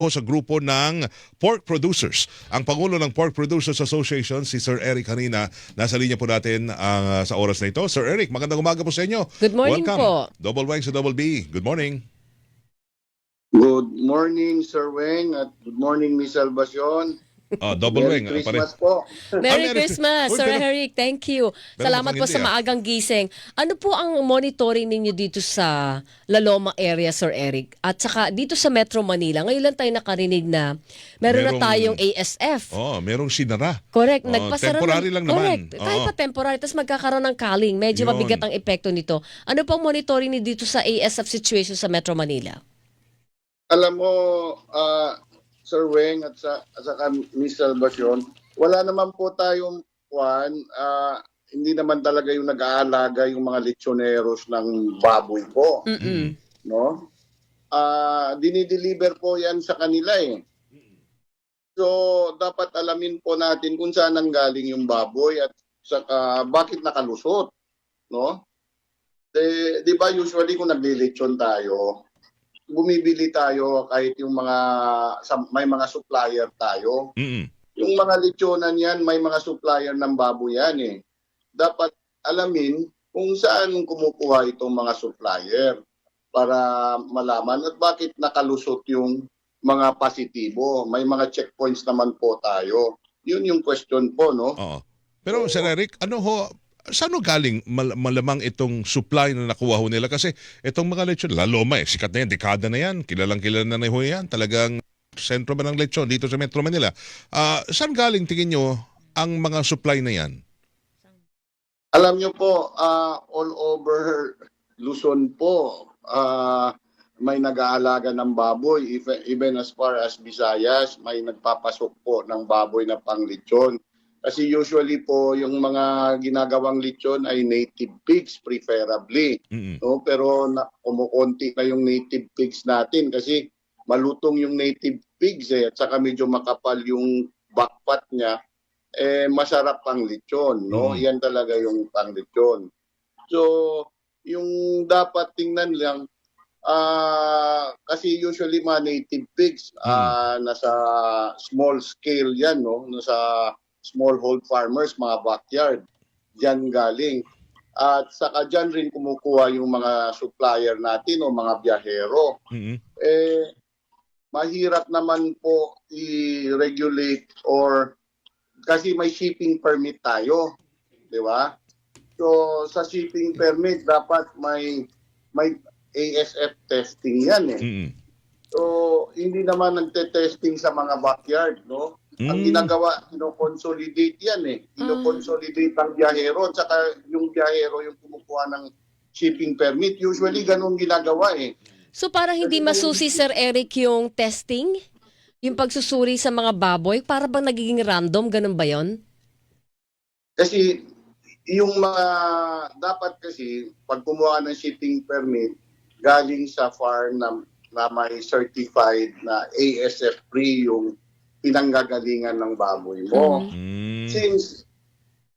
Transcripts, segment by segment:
po sa grupo ng Pork Producers. Ang Pangulo ng Pork Producers Association, si Sir Eric Hanina, nasa linya po natin ah, sa oras na ito. Sir Eric, magandang umaga po sa inyo. Good morning Welcome. po. Double Wang sa Double B. Good morning. Good morning, Sir Weng, at good morning, Miss Salvacion. Ah, double Merry Wang. ah, pare- Christmas po. Merry Merry- Christmas, Uy, Sir pero- Eric. Thank you. pero Salamat po sa ah. maagang gising. Ano po ang monitoring ninyo dito sa Laloma area, Sir Eric? At saka dito sa Metro Manila, ngayon lang tayo nakarinig na meron na Merong- tayong ASF. Oh, merong sinara. Correct. Oo, Nagpasara temporary ng, lang naman. Correct. Kahit Oo. pa temporary. Tapos magkakaroon ng calling. Medyo Yun. mabigat ang epekto nito. Ano pong monitoring niyo dito sa ASF situation sa Metro Manila? Alam mo, ah, Sir Weng at sa at saka Miss Salvacion, wala naman po tayong kwan, ah, hindi naman talaga yung nag-aalaga yung mga lechoneros ng baboy po, Mm-mm. no? Ah, dinideliver po 'yan sa kanila eh. So, dapat alamin po natin kung saan nanggaling yung baboy at saka bakit nakalusot, no? Eh, 'di ba usually kung naglilechon tayo, bumibili tayo kahit yung mga may mga supplier tayo. Mm-mm. Yung mga lechonan yan, may mga supplier ng baboy yan eh. Dapat alamin kung saan kumukuha itong mga supplier para malaman at bakit nakalusot yung mga positibo. May mga checkpoints naman po tayo. Yun yung question po, no? Oo. Pero Sir Eric, ano ho, saan galing mal- malamang itong supply na nakuha ho nila? Kasi itong mga lechon, laloma eh, sikat na yan, dekada na yan, kilalang kilala na ho yan, talagang sentro ba ng lechon dito sa Metro Manila. Ah, saan galing tingin nyo ang mga supply na yan? Alam nyo po, ah, all over Luzon po, ah, may nag-aalaga ng baboy. Even as far as Visayas, may nagpapasok po ng baboy na panglitsyon. Kasi usually po, yung mga ginagawang lechon ay native pigs preferably. Mm-mm. No? Pero na, kumukonti na yung native pigs natin kasi malutong yung native pigs eh, at saka medyo makapal yung backpat niya, eh masarap pang lechon, no? Mm. Yan talaga yung pang lechon. So, yung dapat tingnan lang ah kasi usually mga native pigs ah nasa small scale yan, no? Nasa smallhold farmers, mga backyard. Diyan galing. At saka dyan rin kumukuha yung mga supplier natin o mga biyahero. Mm-mm. Eh, mahirap naman po i-regulate or kasi may shipping permit tayo. Di ba? So, sa shipping permit, dapat may may ASF testing yan eh. Mm-mm. So, hindi naman nagte-testing sa mga backyard, no? Ang Mm. ginagawa, ino-consolidate yan eh. Ino-consolidate ang biyahero at saka yung biyahero yung kumukuha ng shipping permit. Usually, ganun ginagawa eh. So para hindi masusi Sir Eric yung testing, yung pagsusuri sa mga baboy, para bang nagiging random, ganun ba yon? Kasi yung mga, dapat kasi, pag kumuha ng shipping permit, galing sa farm na, na may certified na ASF free yung pinanggagalingan ng baboy mo. Mhm. Mm. Since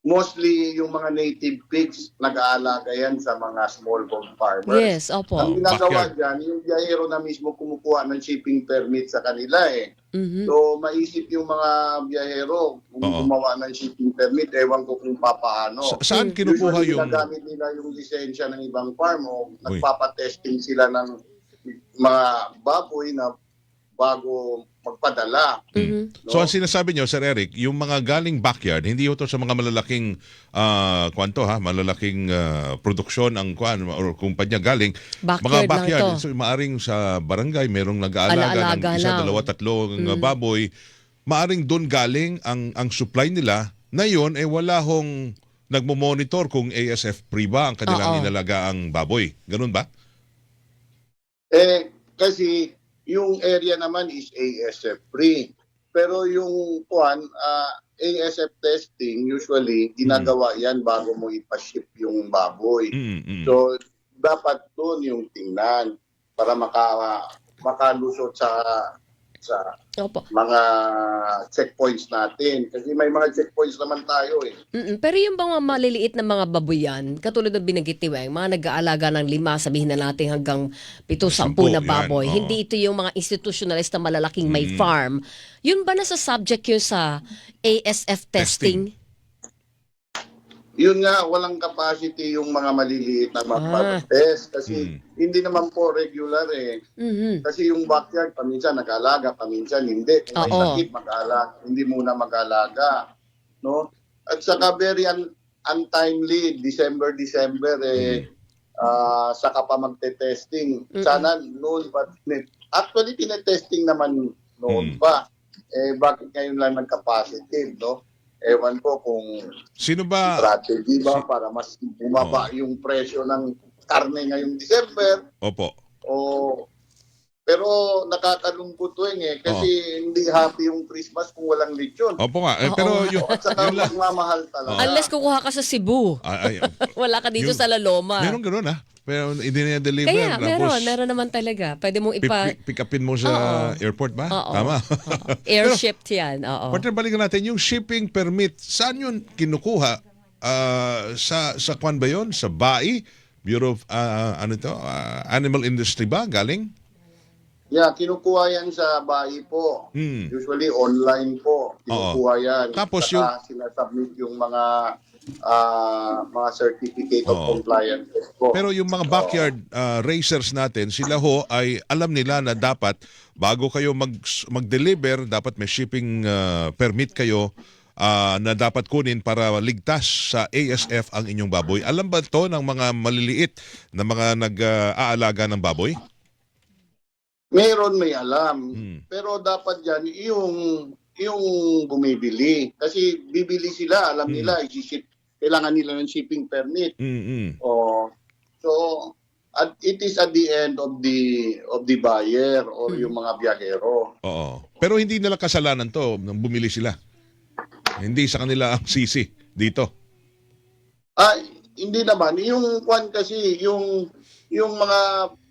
mostly yung mga native pigs, nag-aalaga yan sa mga smallhold farmers. Yes, opo. Ang ginagawa dyan, yung biyahero na mismo kumukuha ng shipping permit sa kanila eh. Mhm. So, maisip yung mga biyahero kung Oo. gumawa ng shipping permit, ewan ko kung papaano. Sa- saan Mm. kinukuha Usually, yung... ginagamit nila yung lisensya ng ibang farm o nagpapatesting sila ng mga baboy na bago magpadala. Mhm. No? So ang sinasabi nyo, Sir Eric, yung mga galing backyard, hindi ito sa mga malalaking ah, kwanto ha, malalaking ah, produksyon ang kwan or kumpanya galing. Backyard, mga lang backyard, to. so, maaring sa barangay merong nag-aalaga ng isa, lang. dalawa, tatlong ah, Mm. baboy. Maaring doon galing ang ang supply nila na yun eh wala hong nagmo-monitor kung ASF free ba ang kanilang Oo. inalagaang baboy. Ganun ba? Eh, kasi yung area naman is ASF free. Pero yung kuan, ah, ASF testing, usually, ginagawa yan bago mo ipaship yung baboy. Mm, mm. So, dapat doon yung tingnan para maka, makalusot sa sa Opo. mga checkpoints natin. Kasi may mga checkpoints naman tayo eh. Mm-mm. Pero yung mga maliliit na mga babuyan, katulad ng binanggit ni Weng, mga nag-aalaga ng lima, sabihin na natin hanggang pito, sampu, na yan, baboy. oo. Hindi ito yung mga institutionalist na malalaking may farm. Yun ba nasa subject yun sa ASF testing? Yun nga, walang capacity yung mga maliliit na Ah. magpapatest. Kasi Hmm. hindi naman po regular eh. Mhm. Kasi yung backyard, paminsan nag-alaga, paminsan hindi. Kung may Oo. sakit, mag-alaga. Hindi muna mag-alaga. No? At saka very un- untimely, December, December, eh, ah, saka pa magte-testing. Mm-mm. Sana noon pa, actually, tinetesting naman noon Mm. pa. Eh, bakit ngayon lang nagka-positive, no? Ewan ko kung Sino ba? strategy ba para mas bumaba yung presyo ng karne ngayong December Opo. o pero nakakalungkot to eh kasi hindi happy yung Christmas kung walang lechon. Opo nga. Eh, Oo pero nga. yung, At saka yun lang. magmamahal talaga. Unless kukuha ka sa Cebu. Ah, ay, Wala ka dito Yung- sa Laloma. meron ganun ah. Pero hindi na deliver. Kaya, meron. Meron naman talaga. Pwede mong ipa... Pick, pick upin mo sa Oo. airport ba? Oo. Tama. Oo. Airshipped yan. Oo. Partner, balikan natin yung shipping permit. Saan yun kinukuha? Ah, sa sa kwan ba yun? Sa BAI? Bureau of ah, ano to? Ah, Animal Industry ba? Galing? Yeah, kinukuha yan sa bahay po. Hmm. Usually online po. Kinukuha yan. Tapos Saka sinasubmit yung mga ah, mga certificate of Oo. compliance po. Pero yung mga backyard ah, racers natin, sila ho ay alam nila na dapat bago kayo mag mag-deliver, dapat may shipping ah, permit kayo ah, na dapat kunin para ligtas sa ASF ang inyong baboy. Alam ba to ng mga maliliit na mga nag-aalaga ng baboy? Meron may alam. Hmm. Pero dapat yan yung yung bumibili. Kasi bibili sila, alam Hmm. nila, i-ship, kailangan nila ng shipping permit. Mm-mm. O, so, at it is at the end of the of the buyer or Hmm. yung mga biyahero. Oo. Pero hindi nila kasalanan to nang bumili sila. Hindi sa kanila ang sisi dito. Ah, hindi naman. Yung kwan kasi, yung, yung mga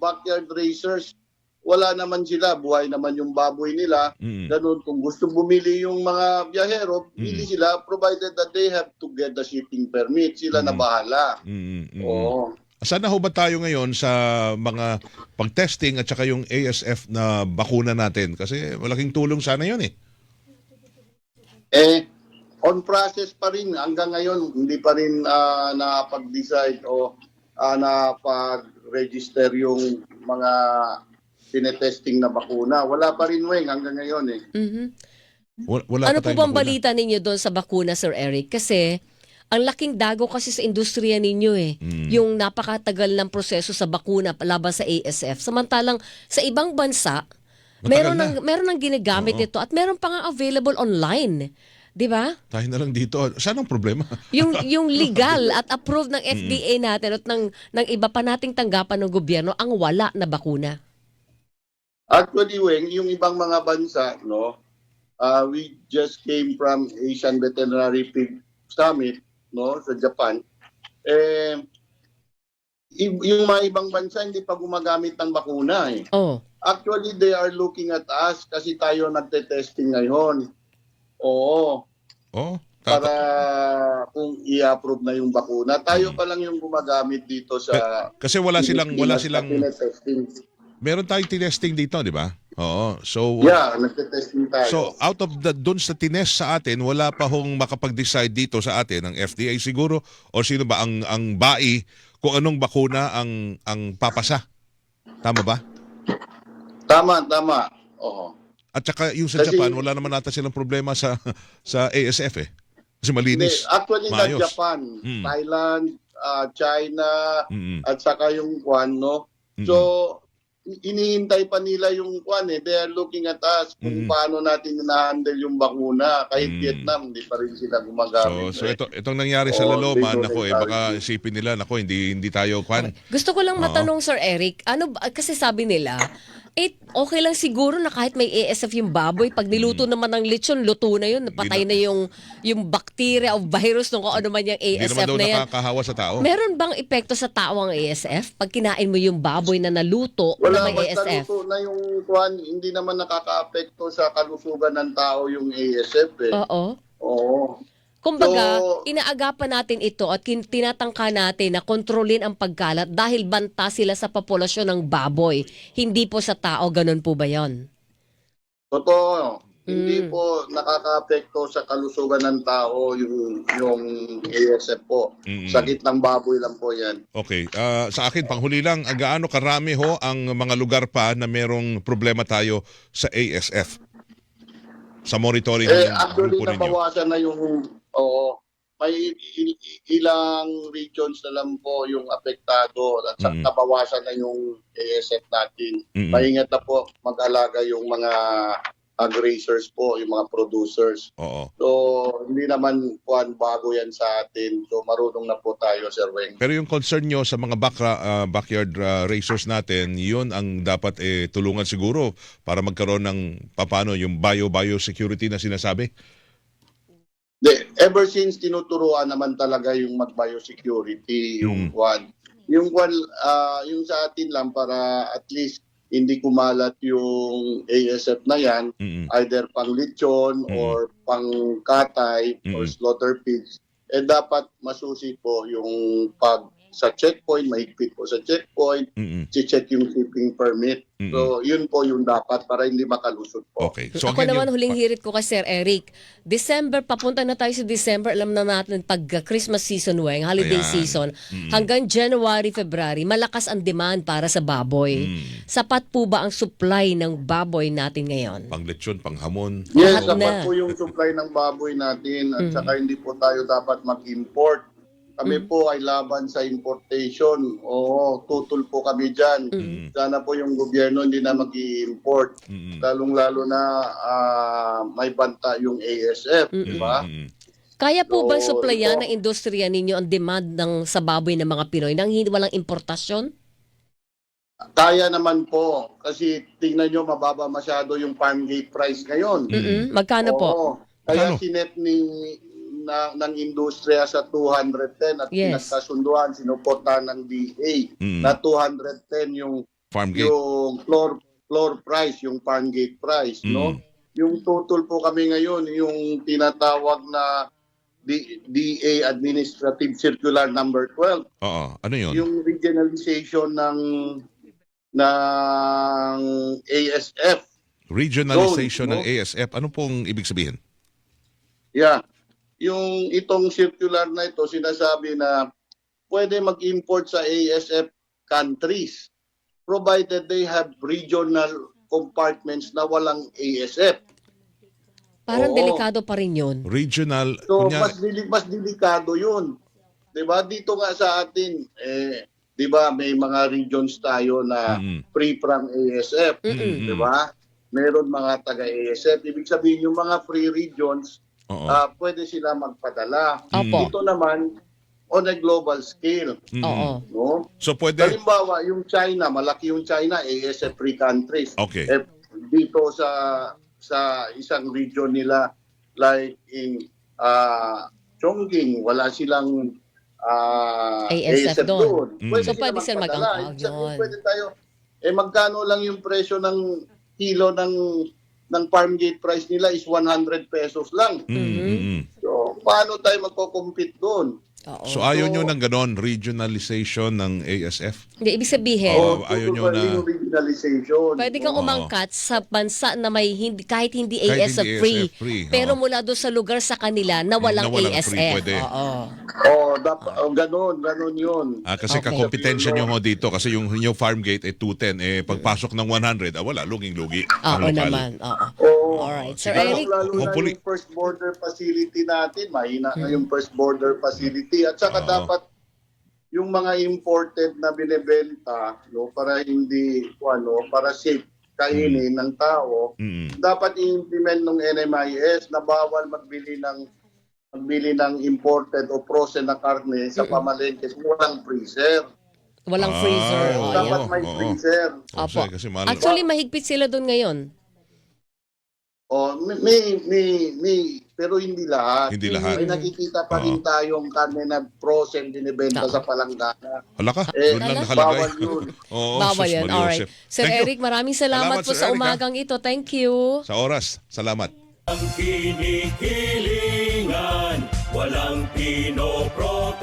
backyard racers, wala naman sila. Buhay naman yung baboy nila. Mm. Ganun, kung gusto bumili yung mga biyahero, bili Mm. sila provided that they have to get the shipping permit. Sila na Mm. bahala. Mm, mm. Oo. Saan na ho ba tayo ngayon sa mga pag-testing at saka yung ASF na bakuna natin? Kasi malaking tulong sana yun eh. Eh, on process pa rin. Hanggang ngayon, hindi pa rin ah, napag-decide o ah, napag-register yung mga tinetesting na bakuna. Wala pa rin, Weng, hanggang ngayon eh. Mhm. Wala, wala Ano po bang bakuna. balita ninyo doon sa bakuna, Sir Eric? Kasi ang laking dago kasi sa industriya ninyo eh. Mm. Yung napakatagal ng proseso sa bakuna laban sa ASF. Samantalang sa ibang bansa, Matagal meron na. nang meron nang ginagamit Oo. ito at meron pa nga available online. 'Di ba? Tayo na lang dito. Saan ang problema? Yung yung legal at approved ng FDA natin at ng ng iba pa nating tanggapan ng gobyerno ang wala na bakuna. Actually, Weng, yung ibang mga bansa, no, uh, we just came from Asian Veterinary Pig Summit, no, sa Japan. Eh, yung mga ibang bansa hindi pa gumagamit ng bakuna eh. Oh. Actually, they are looking at us kasi tayo nagte-testing ngayon. Oo, Oh, para kung i-approve na yung bakuna. Tayo Hmm. pa lang yung gumagamit dito sa kasi wala silang wala silang. Meron tayong testing dito, di ba? Oo. So Yeah, nagte-testing tayo. So out of the dun sa tines sa atin, wala pa hong makapag-decide dito sa atin ng FDA siguro o sino ba ang ang BAI kung anong bakuna ang ang papasa. Tama ba? Tama, tama. Oo. At saka yung sa Kasi- Japan, wala naman nata silang problema sa sa ASF eh. Kasi malinis. Hindi, actually Maayos. sa Japan, Mm. Thailand, ah, China, Mm-mm. at saka yung Kwan, no? Mm-mm. So, inihintay pa nila yung Kwan eh. They are looking at us kung Mm. paano natin na-handle yung bakuna. Kahit Mm. Vietnam, hindi pa rin sila So, gumagamit. so eh. ito itong nangyari sa Oo, Laloman, they nako eh baka isipin nila nako hindi hindi tayo kwan. Gusto ko lang matanong Sir Eric, ano ba- kasi sabi nila Eh, okay lang siguro na kahit may ASF yung baboy, pag niluto naman ng lechon, luto na yun, napatay Hindi na yung, yung bacteria o virus nung kung ano man yung Hindi naman ASF daw na yan. nakakahawa sa tao. Meron bang epekto sa tao ang ASF? Pag kinain mo yung baboy na naluto na Wala, may basta ASF? luto na yung kwan, hindi naman nakaka-apekto sa kalusugan ng tao yung ASF eh. Oo. Oo. Kumbaga, So- inaagapan natin ito at tinatangka natin na kontrolin ang pagkalat dahil banta sila sa populasyon ng baboy. Hindi po sa tao, ganun po ba yon? Totoo. Hindi Mm. po nakaka-apekto sa kalusugan ng tao yung yung ASF po. Mm. Sakit ng baboy lang po 'yan. Okay. Ah, sa akin, panghuli lang, gaano karami ho ang mga lugar pa na merong problema tayo sa ASF? Sa monitoring Eh ng actually grupo ninyo. nabawasan na yung oo, may il- ilang regions na lang po yung apektado at sa- Mm. nabawasan na yung ASF natin. Mm-mm. Maingat na po mag-alaga yung mga ag-racers po, yung mga producers. Oo. So, hindi naman kuan bago yan sa atin. So, marunong na po tayo, Sir Weng. Pero yung concern nyo sa mga back, ah, backyard ah, racers natin, yun ang dapat eh, tulungan siguro para magkaroon ng papano yung bio-biosecurity na sinasabi. De, ever since tinuturuan naman talaga yung mag-biosecurity, yung Mm. kuan. Yung kuan, ah, yung sa atin lang para at least hindi kumalat yung ASF na yan, Mm-mm. either pang lechon Mm. or pang katay or Mm. slaughter pigs, eh dapat masusi po yung pag sa checkpoint, mahigpit po sa checkpoint, Mm-mm. check yung shipping permit. Mm-mm. So, yun po yung dapat para hindi makalusot po. Okay. So, Ako naman yun- huling hirit ko kay Sir Eric. December, papunta na tayo sa December. Alam na natin pag uh, Christmas season, weng, holiday Ayan. season, hanggang January, February, malakas ang demand para sa baboy. Mm. Sapat po ba ang supply ng baboy natin ngayon? pang lechon, pang hamon. Yes, Lahat dapat na. po yung supply ng baboy natin at Mm. saka hindi po tayo dapat mag-import. Kami Mm. po ay laban sa importation. Oo, tutol po kami dyan. Mm. Sana po yung gobyerno hindi na mag-import. Mm-mm. Lalong-lalo na ah, may banta yung ASF, di ba? Mm-mm. Kaya po ba So, supplyan ito- ng industriya ninyo ang demand ng sa baboy ng mga Pinoy nang hindi walang importasyon? Kaya naman po. Kasi tingnan nyo, mababa masyado yung farm gate price ngayon. Mm-mm. Magkano po? Oo. Kaya Magkano? sinet ni na, ng industriya sa 210 at Yes. pinagkasunduan, sinuportahan ng DA Mm. na 210 yung Farm gate. yung floor floor price, yung farm gate price, no? Mm. Yung total po kami ngayon, yung tinatawag na D- DA Administrative Circular number 12, Oo. Ano yun? yung regionalization ng ng ASF. Regionalization Zone, ng no? ASF. Ano pong ibig sabihin? Yeah. Yung itong circular na ito, sinasabi na pwede mag-import sa ASF countries provided they have regional compartments na walang ASF. Parang Oo. delikado pa rin yun. Regional. So kunya- mas dili, mas delikado 'yun. 'Di ba? Dito nga sa atin eh 'di ba may mga regions tayo na Mm. free from ASF, Mm-mm. 'di ba? Meron mga taga ASF. Ibig sabihin yung mga free regions Oo. ah, pwede sila magpadala. Opo. Ito naman on a global scale, Mm-mm. Oo. no? So pwede. Halimbawa, yung China, malaki yung China, ASF free countries. Okay. Eh, dito sa sa isang region nila like in ah Chongqing, wala silang ah, ASF doon. Mm. Pwede So, pwede sila sabihin, yun. Pwede tayo, eh magkano lang yung presyo ng kilo ng ng farm gate price nila is 100 pesos lang. Mm, Mhm. mm, mm. So, paano tayo magko-compete doon? Oo. So ayaw So- nyo ng ganon, regionalization ng ASF? Hindi, ibig sabihin, Oo. Oh, ayaw nyo na- regionalization. Pwede kang Oo. umangkat sa bansa na may hindi kahit hindi Kahit ASF hindi free. ASF free, Pero oo. mula doon sa lugar sa kanila na walang, Na walang ASF. free, pwede. Oo. Oh, dapat oh, ganun, ganun 'yun. Ah, kasi Okay. kakompetensya nyo ho dito kasi yung, yung farm gate ay 210 eh pagpasok ng 100 ah, wala luging-lugi Oo naman. Oo. Oo. Alright. Sir Siguro- Eric, Lalo, lalo na Hopefully- yung first border facility natin, mahina na Hmm. yung first border facility. At saka Oo. dapat yung mga imported na binebenta, no, para hindi, ano, para safe kainin ng tao, Mm. dapat i-implement ng NMIS na bawal magbili ng magbili ng imported o frozen na karne sa Mm-mm. pamalengke kung walang freezer. Walang Ah, freezer. oo. Oh, dapat yeah. may oo. freezer. Opo. Kasi, kasi mahal. Actually, mahigpit sila doon ngayon. Oh, may, may, may, pero hindi lahat. Hindi May- lahat. May nakikita pa rin tayong karne na frozen dinibenta Oo. sa palanggana. Hala ka, Eh, doon lang nakalagay. bawal yun. Oo, Bawal yan. Alright. Joseph. Sir Thank you. Eric, maraming salamat, Salamat, po Sir sa Eric, ha? umagang ito. Thank you. Sa oras, salamat. Ang kinikilingan, walang pinopro